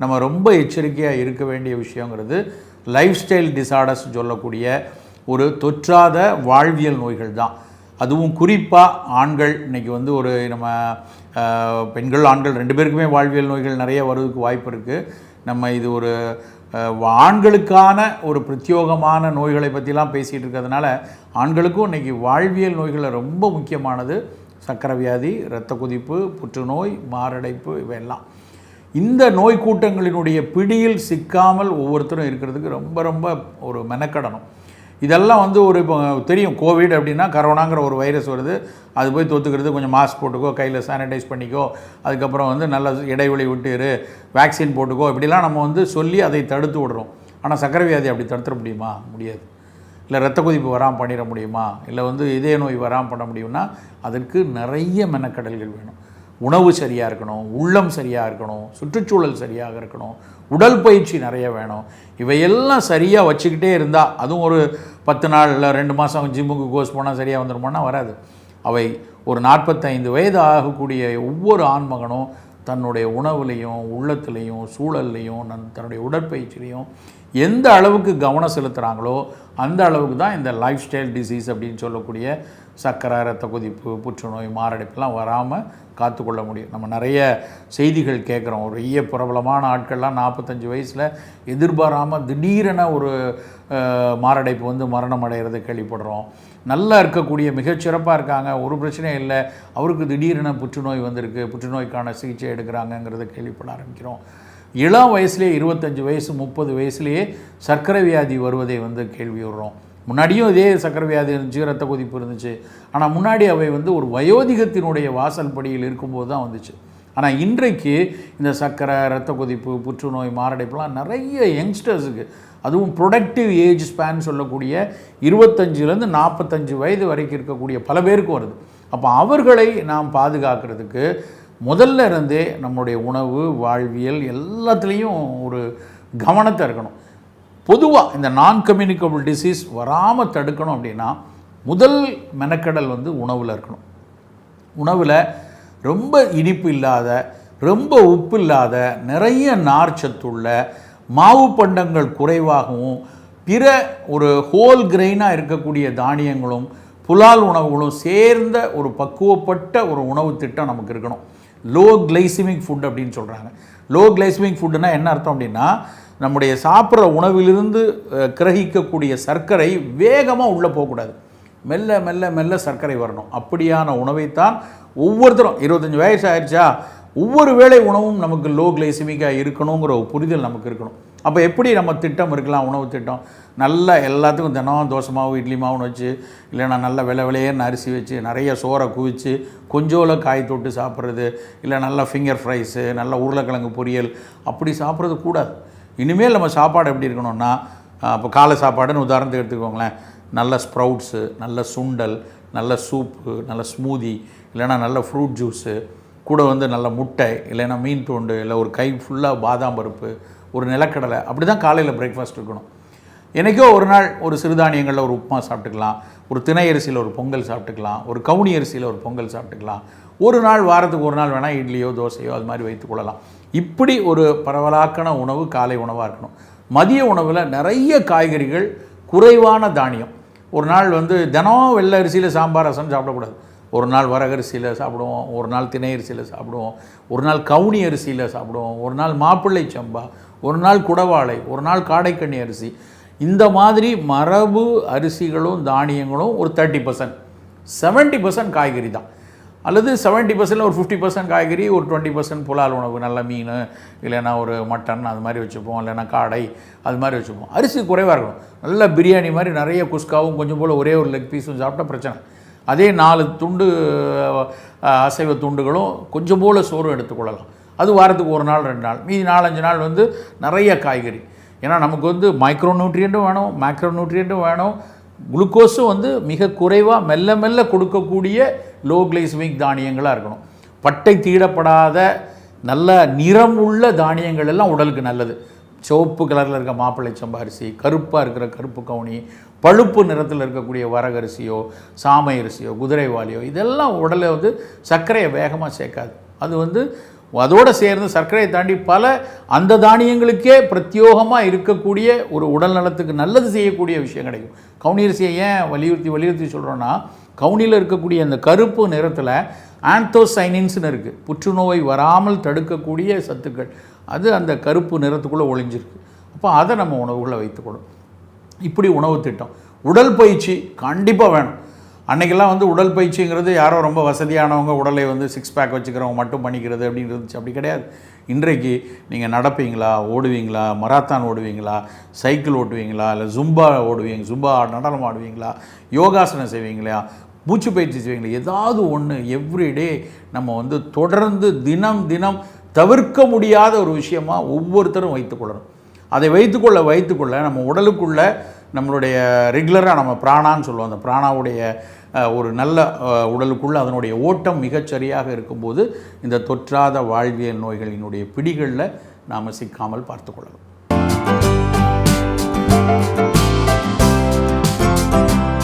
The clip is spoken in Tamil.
நம்ம ரொம்ப எச்சரிக்கையாக இருக்க வேண்டிய விஷயங்கிறது லைஃப் ஸ்டைல் டிசார்டர்ஸ் சொல்லக்கூடிய ஒரு தொற்றாத வாழ்வியல் நோய்கள் தான். அதுவும் குறிப்பாக ஆண்கள் இன்னைக்கு வந்து ஒரு நம்ம பெண்கள் ஆண்கள் ரெண்டு பேருக்குமே வாழ்வியல் நோய்கள் நிறைய வருவதற்கு வாய்ப்பு இருக்குது நம்ம இது ஒரு ஆண்களுக்கான ஒரு பிரத்யோகமான நோய்களை பற்றிலாம் பேசிகிட்டு இருக்கிறதுனால ஆண்களுக்கும் இன்னைக்கு வாழ்வியல் நோய்களில் ரொம்ப முக்கியமானது. சக்கரை வியாதி இரத்த கொதிப்பு புற்றுநோய் மாரடைப்பு இவையெல்லாம். இந்த நோய் கூட்டங்களினுடைய பிடியில் சிக்காமல் ஒவ்வொருத்தரும் இருக்கிறதுக்கு ரொம்ப ரொம்ப ஒரு மெனக்கடணும். இதெல்லாம் வந்து ஒரு இப்போ தெரியும் கோவிட் அப்படின்னா கரோனாங்கிற ஒரு வைரஸ் வருது. அது போய் தொத்துக்கிறது கொஞ்சம் மாஸ்க் போட்டுக்கோ கையில் சானிடைஸ் பண்ணிக்கோ அதுக்கப்புறம் வந்து நல்ல இடைவெளி விட்டு இரு வேக்சின் போட்டுக்கோ இப்படிலாம் நம்ம வந்து சொல்லி அதை தடுத்து விடுறோம். ஆனால் சக்கரை வியாதி அப்படி தடுத்துட முடியுமா? முடியாது. இல்லை ரத்த கொதிப்பு வராமல் பண்ணிட முடியுமா? இல்லை வந்து இதய நோய் வராமல் பண்ண முடியும்னா அதற்கு நிறைய மெனக்கடல்கள் வேணும். உணவு சரியாக இருக்கணும் உள்ளம் சரியாக இருக்கணும் சுற்றுச்சூழல் சரியாக இருக்கணும் உடல் பயிற்சி நிறைய வேணும். இவையெல்லாம் சரியாக வச்சுக்கிட்டே இருந்தால் அதுவும் ஒரு பத்து நாள் இல்லை ரெண்டு மாதம் ஜிம்முக்கு கோர்ஸ் போனால் சரியாக வந்துருமோன்னா வராது. அவை ஒரு நாற்பத்தைந்து வயது ஆகக்கூடிய ஒவ்வொரு ஆண்மகனும் தன்னுடைய உணவுலையும் உள்ளத்துலேயும் சூழல்லையும் நன் தன்னுடைய உடற்பயிற்சிலையும் எந்த அளவுக்கு கவனம் செலுத்துகிறாங்களோ அந்த அளவுக்கு தான் இந்த லைஃப் ஸ்டைல் டிசீஸ் அப்படின்னு சொல்லக்கூடிய சர்க்கரை ரத்த கொதிப்பு புற்றுநோய் மாரடைப்புலாம் வராமல் காத்துக்கொள்ள முடியும். நம்ம நிறைய செய்திகள் கேட்குறோம். ஒரு பெரிய பிரபலமான ஆட்கள்லாம் நாற்பத்தஞ்சு வயசில் எதிர்பாராமல் திடீரென ஒரு மாரடைப்பு வந்து மரணம் அடைகிறத கேள்விப்படுறோம். நல்லா இருக்கக்கூடிய மிகச்சிறப்பாக இருக்காங்க. ஒரு பிரச்சனையும் இல்லை. அவருக்கு திடீரென புற்றுநோய் வந்திருக்கு. புற்றுநோய்க்கான சிகிச்சை எடுக்கிறாங்கங்கிறத கேள்விப்பட ஆரம்பிக்கிறோம். இளம் வயசுலேயே இருபத்தஞ்சு வயசு முப்பது வயசுலேயே சர்க்கரை வியாதி வருவதை வந்து கேள்வி விடுறோம் முன்னாடியும் இதே சர்க்கரை வியாதி இருந்துச்சு ரத்த கொதிப்பு இருந்துச்சு. ஆனால் முன்னாடி அவை வந்து ஒரு வயோதிகத்தினுடைய வாசல் படியில் இருக்கும்போது தான் வந்துச்சு. ஆனால் இன்றைக்கு இந்த சர்க்கரை ரத்த கொதிப்பு புற்றுநோய் மாரடைப்புலாம் நிறைய யங்ஸ்டர்ஸுக்கு அதுவும் ப்ரொடக்டிவ் ஏஜ் ஸ்பேன் சொல்லக்கூடிய இருபத்தஞ்சிலேருந்து நாற்பத்தஞ்சு வயது வரைக்கும் இருக்கக்கூடிய பல பேருக்கு வருது. அப்போ அவர்களை நாம் பாதுகாக்கிறதுக்கு முதல்ல இருந்தே நம்மளுடைய உணவு வாழ்வியல் எல்லாத்துலேயும் ஒரு கவனத்தை இருக்கணும். பொதுவாக இந்த நான் கம்யூனிகபிள் டிசீஸ் வராமல் தடுக்கணும் அப்படின்னா முதல் மெனக்கடல் வந்து உணவில் இருக்கணும். உணவில் ரொம்ப இனிப்பு இல்லாத ரொம்ப உப்பு இல்லாத நிறைய நார்ச்சத்துள்ள மாவு பண்டங்கள் குறைவாகவும் பிற ஒரு ஹோல் கிரெயினாக இருக்கக்கூடிய தானியங்களும் புலால் உணவுகளும் சேர்ந்த ஒரு பக்குவப்பட்ட ஒரு உணவு திட்டம் நமக்கு இருக்கணும். லோ கிளைசிமிக் ஃபுட் அப்படின்னு சொல்கிறாங்க லோ கிளைசிமிக் ஃபுட்டுனா என்ன அர்த்தம் அப்படின்னா நம்முடைய சாப்பிட்ற உணவிலிருந்து கிரகிக்கக்கூடிய சர்க்கரை வேகமாக உள்ளே போகக்கூடாது. மெல்ல மெல்ல மெல்ல சர்க்கரை வரணும். அப்படியான உணவைத்தான் ஒவ்வொருத்தரும் இருபத்தஞ்சி வயசு ஆயிடுச்சா ஒவ்வொரு வேளை உணவும் நமக்கு லோ கிளைசிமிக்காக இருக்கணுங்கிற ஒரு புரிதல் நமக்கு இருக்கணும். அப்போ எப்படி நம்ம திட்டம் இருக்கலாம் உணவு திட்டம்? நல்ல எல்லாத்துக்கும் தினம் தோசை மாவு இட்லி மாவுன்னு வச்சு இல்லைன்னா நல்ல விலை விலையேன்னு அரிசி வச்சு நிறைய சோறை குவிச்சு கொஞ்சோல காய் தொட்டு சாப்பிட்றது இல்லை நல்ல ஃபிங்கர் ஃப்ரைஸு நல்ல உருளைக்கிழங்கு பொரியல் அப்படி சாப்பிட்றது கூடாது. இனிமேல் நம்ம சாப்பாடு எப்படி இருக்கணும்னா இப்போ காலை சாப்பாடுன்னு உதாரணத்துக்கு எடுத்துக்கோங்களேன். நல்ல ஸ்ப்ரவுட்ஸு நல்ல சுண்டல் நல்ல சூப்பு நல்ல ஸ்மூதி இல்லைன்னா நல்ல ஃப்ரூட் ஜூஸு கூட வந்து நல்ல முட்டை இல்லைன்னா மீன் தோண்டு இல்லை ஒரு கை ஃபுல்லாக பாதாம் பருப்பு ஒரு நிலக்கடலை. அப்படி தான் காலையில் பிரேக்ஃபாஸ்ட் இருக்கணும். என்னைக்கோ ஒரு நாள் ஒரு சிறுதானியங்களில் ஒரு உப்புமா சாப்பிட்டுக்கலாம் ஒரு திணை அரிசியில் ஒரு பொங்கல் சாப்பிட்டுக்கலாம் ஒரு கவுனி அரிசியில் ஒரு பொங்கல் சாப்பிட்டுக்கலாம். ஒரு நாள் வாரத்துக்கு ஒரு நாள் வேணால் இட்லியோ தோசையோ அது மாதிரி வைத்துக்கொள்ளலாம் இப்படி ஒரு பரவலாக்கான உணவு காலை உணவாக இருக்கணும். மதிய உணவில் நிறைய காய்கறிகள் குறைவான தானியம். ஒரு நாள் வந்து தினம் வெள்ளை அரிசியில் சாம்பார் ரசம் சாப்பிடக்கூடாது. ஒரு நாள் வரகரிசியில் சாப்பிடுவோம் ஒரு நாள் திணை அரிசியில் சாப்பிடுவோம் ஒரு நாள் கவுனி அரிசியில் சாப்பிடுவோம் ஒரு நாள் மாப்பிள்ளை சம்பா ஒரு நாள் குடவாழை ஒரு நாள் காடைக்கண்ணி அரிசி. இந்த மாதிரி மரபு அரிசிகளும் தானியங்களும் ஒரு தேர்ட்டி பர்சன்ட் செவன்ட்டி பர்சன்ட் காய்கறி தான். அல்லது செவன்ட்டி பர்சன்ட் ஒரு ஃபிஃப்டி பர்சன்ட் காய்கறி ஒரு டுவெண்ட்டி பர்சன்ட் புலால் உணவு நல்ல மீன் இல்லைன்னா ஒரு மட்டன் அது மாதிரி வச்சுப்போம் இல்லைன்னா காடை அது மாதிரி வச்சுப்போம். அரிசி குறைவாக இருக்கணும். நல்ல பிரியாணி மாதிரி நிறைய குஸ்காவும் கொஞ்சம் போல் ஒரே ஒரு லெக் பீஸும் சாப்பிட்டா பிரச்சனை. அதே நாலு துண்டு அசைவ துண்டுகளும் கொஞ்சம் போல் சோறும் எடுத்துக்கொள்ளலாம். அது வாரத்துக்கு ஒரு நாள் ரெண்டு நாள் மீதி நாலஞ்சு நாள் வந்து நிறைய காய்கறி. ஏன்னா நமக்கு வந்து மைக்ரோ நியூட்ரியண்ட்டும் வேணும் மேக்ரோ நியூட்ரியண்ட்டும் வேணும். குளுக்கோஸும் வந்து மிக குறைவாக மெல்ல மெல்ல கொடுக்கக்கூடிய லோ கிளைசமிக் தானியங்களாக இருக்கணும். பட்டை தீடப்படாத நல்ல நிறம் உள்ள தானியங்கள் எல்லாம் உடலுக்கு நல்லது. சிவப்பு கலரில் இருக்க மாப்பிள்ளை சம்பா அரிசி கருப்பாக இருக்கிற கருப்பு கவுனி பழுப்பு நிறத்தில் இருக்கக்கூடிய வரகரிசியோ சாமை அரிசியோ குதிரைவாளியோ இதெல்லாம் உடலை வந்து சர்க்கரையை வேகமாக சேர்க்காது. அது வந்து அதோடு சேர்ந்து சர்க்கரையை தாண்டி பல அந்த தானியங்களுக்கே பிரத்யோகமாக இருக்கக்கூடிய ஒரு உடல் நலத்துக்கு நல்லது செய்யக்கூடிய விஷயம் கிடைக்கும். கவுனியரிசியை ஏன் வலியுறுத்தி வலியுறுத்தி சொல்கிறோன்னா கவுனியில் இருக்கக்கூடிய அந்த கருப்பு நிறத்தில் ஆன்தோசைனின்ஸ்னு இருக்குது புற்றுநோய் வராமல் தடுக்கக்கூடிய சத்துக்கள். அது அந்த கருப்பு நிறத்துக்குள்ளே ஒளிஞ்சிருக்கு. அப்போ அதை நம்ம உணவுகளை வைத்துக்கணும் இப்படி உணவு திட்டம். உடற்பயிற்சி கண்டிப்பாக வேணும். அன்றைக்கெல்லாம் வந்து உடற்பயிற்சிங்கிறது யாரோ ரொம்ப வசதியானவங்க உடலை வந்து சிக்ஸ் பேக் வச்சுக்கிறவங்க மட்டும் பண்ணிக்கிறது அப்படின்னு இருந்துச்சு. அப்படி கிடையாது. இன்றைக்கு நீங்கள் நடப்பீங்களா? ஓடுவீங்களா? மராத்தான் ஓடுவீங்களா? சைக்கிள் ஓட்டுவீங்களா? இல்லை ஜும்பா ஓடுவீங்க ஜும்பா நடனம் ஆடுவீங்களா? யோகாசனம் செய்வீங்களா? மூச்சு பயிற்சி செய்வீங்களா? ஏதாவது ஒன்று எவ்ரிடே நம்ம வந்து தொடர்ந்து தினம் தினம் தவிர்க்க முடியாத ஒரு விஷயமாக ஒவ்வொருத்தரும் வைத்துக்கொள்ளணும் அதை வைத்துக்கொள்ள வைத்துக்கொள்ள நம்ம உடலுக்குள்ளே நம்மளுடைய ரெகுலராக நம்ம பிராணான்னு சொல்லுவோம். அந்த பிராணாவுடைய ஒரு நல்ல உடலுக்குள்ளே அதனுடைய ஓட்டம் மிகச்சரியாக இருக்கும்போது இந்த தொற்றாத வாழ்வியல் நோய்களினுடைய பிடிகளில் நாம் சிக்காமல் பார்த்துக்கொள்ளலாம்